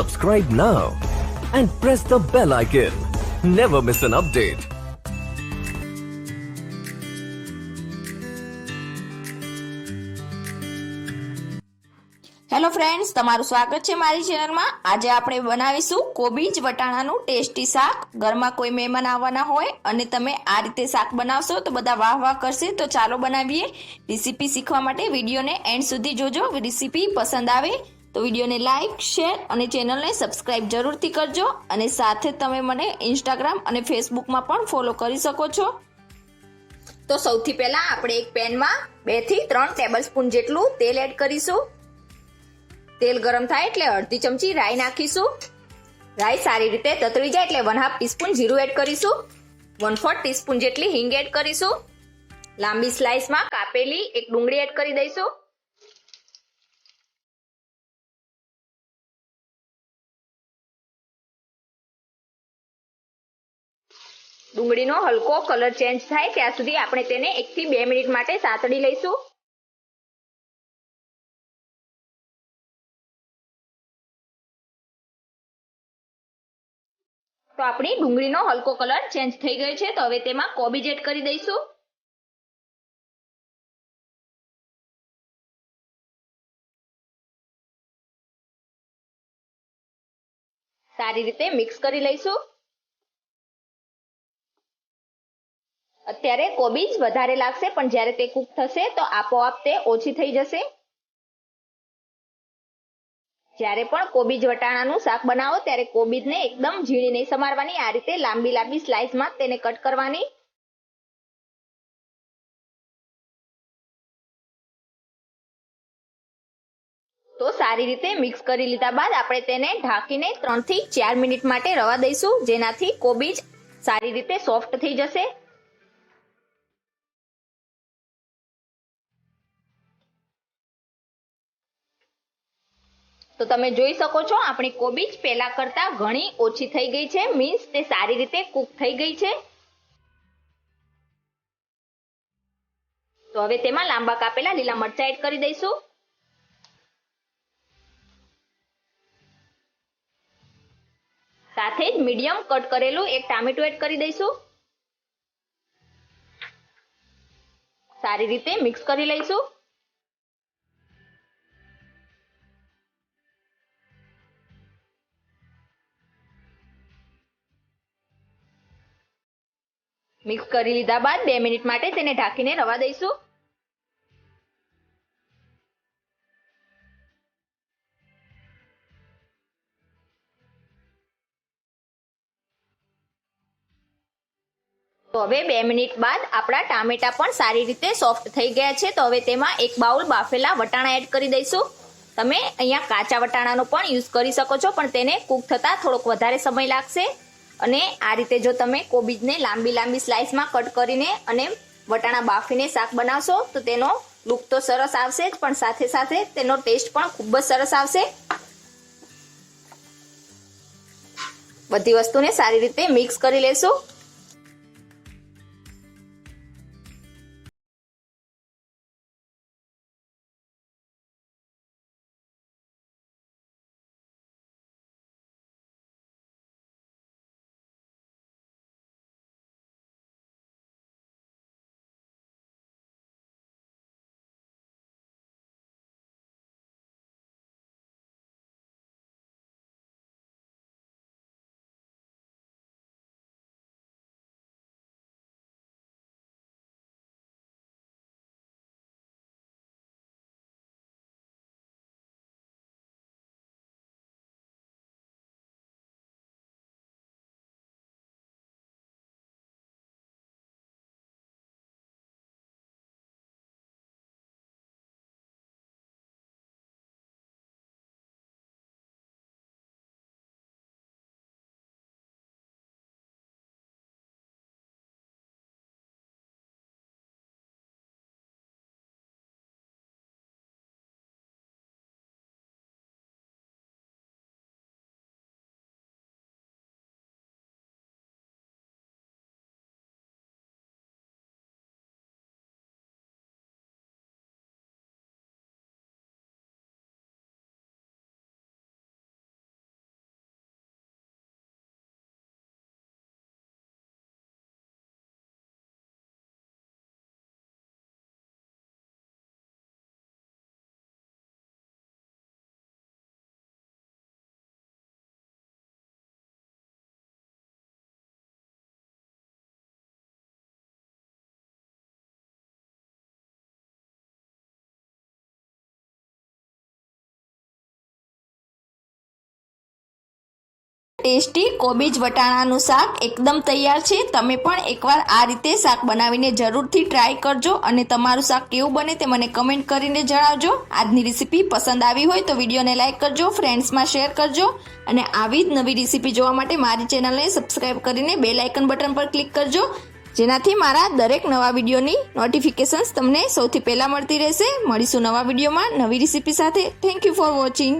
Subscribe now and press the bell icon. Never miss an update. Hello friends તમારું સ્વાગત છે મારી ચેનલમાં આજે આપણે બનાવીશું કોબીજ વટાણાનું ટેસ્ટી શાક. ઘરમાં કોઈ મહેમાન આવવાના હોય અને તમે આ રીતે શાક બનાવશો તો બધા વાહ વાહ કરશે. તો ચાલો બનાવીએ. રેસીપી શીખવા માટે વિડીયોને એન્ડ સુધી જોજો. રેસીપી પસંદ આવે તો વિડીયોને લાઇક શેર અને ચેનલને સબસ્ક્રાઇબ જરૂરથી કરજો અને સાથે તમે મને ઇન્સ્ટાગ્રામ અને ફેસબુકમાં પણ ફોલો કરી શકો છો. તો સૌથી પહેલાં આપણે એક પેનમાં બેથી ત્રણ ટેબલ સ્પૂન જેટલું તેલ એડ કરીશું. તેલ ગરમ થાય એટલે અડધી ચમચી રાઈ નાખીશું. રાઈ સારી રીતે તતરી જાય એટલે વન હાફ ટીસ્પૂન જીરું એડ કરીશું. વન ફોર્થ ટીસ્પૂન જેટલી હિંગ એડ કરીશું. લાંબી સ્લાઇસમાં કાપેલી એક ડુંગળી એડ કરી દઈશું. ડુંગળીનો હલકો કલર ચેન્જ થાય ત્યાં સુધી આપણે તેને એકથી બે મિનિટ માટે સાતડી લઈશું. તો આપણી ડુંગળીનો હલકો કલર ચેન્જ થઈ ગયો છે, તો હવે તેમાં કોબીજ એડ કરી દઈશું. સારી રીતે મિક્સ કરી લઈશું. અત્યારે કોબીજ વધારે લાગશે, પણ જ્યારે તે કુક થશે તો આપોઆપ તે ઓછી થઈ જશે. જ્યારે પણ કોબીજ વટાણાનું શાક બનાવો, ત્યારે કોબીજને એકદમ ઝીણી નહીં સમારવાની, આ રીતે લાંબી લાંબી સ્લાઇસમાં તેને કટ કરવાની. તો સારી રીતે મિક્સ કરી લીધા બાદ આપણે તેને ઢાંકીને ત્રણથી ચાર મિનિટ માટે રવા દઈશું, જેનાથી કોબીજ સારી રીતે સોફ્ટ થઈ જશે. તો તમે જોઈ શકો છો, આપણી કોબીજ પહેલા કરતા ઘણી ઓછી થઈ ગઈ છે. મીન્સ તે સારી રીતે કુક થઈ ગઈ છે. તો હવે તેમાં લાંબા કાપેલા લીલા મરચા એડ કરી દઈશું. સાથે જ મીડિયમ કટ કરેલું એક ટામેટું એડ કરી દઈશું. સારી રીતે મિક્સ કરી લઈશું. મિક્સ કરી લીધા બાદ બે મિનિટ માટે તેને ઢાંકીને રવા દઈશું. તો હવે બે મિનિટ બાદ આપણા ટામેટા પણ સારી રીતે સોફ્ટ થઈ ગયા છે. તો હવે તેમાં એક બાઉલ બાફેલા વટાણા એડ કરી દઈશું. તમે અહીંયા કાચા વટાણાનો પણ યુઝ કરી શકો છો, પણ તેને કૂક થતાં થોડોક વધારે સમય લાગશે. અને આ રીતે જો તમે કોબીજને લાંબી લાંબી સ્લાઇસમાં કટ કરીને અને વટાણા બાફીને શાક બનાવશો, તો તેનો લુક તો સરસ આવશે જ, પણ સાથે સાથે તેનો ટેસ્ટ પણ ખૂબ જ સરસ આવશે. બધી વસ્તુને સારી રીતે મિક્સ કરી લેશું. ટેસ્ટી કોબીજ વટાણાનું શાક એકદમ તૈયાર છે. તમે પણ એકવાર આ રીતે શાક બનાવીને જરૂરથી ટ્રાય કરજો અને તમારું શાક કેવું બને તે મને કમેન્ટ કરીને જણાવજો. આજની રેસીપી પસંદ આવી હોય તો વિડીયોને લાઇક કરજો ફ્રેન્ડ્સમાં શેર કરજો અને આવી જ નવી રેસીપી જોવા માટે મારી ચેનલને સબસ્ક્રાઇબ કરીને બે લાઇકન બટન પર ક્લિક કરજો. જેનાથી મારા દરેક નવા વિડીયોની નોટિફિકેશન્સ તમને સૌથી પહેલાં મળતી રહેશે. મળીશું નવા વિડીયોમાં નવી રેસીપી સાથે. Thank you for watching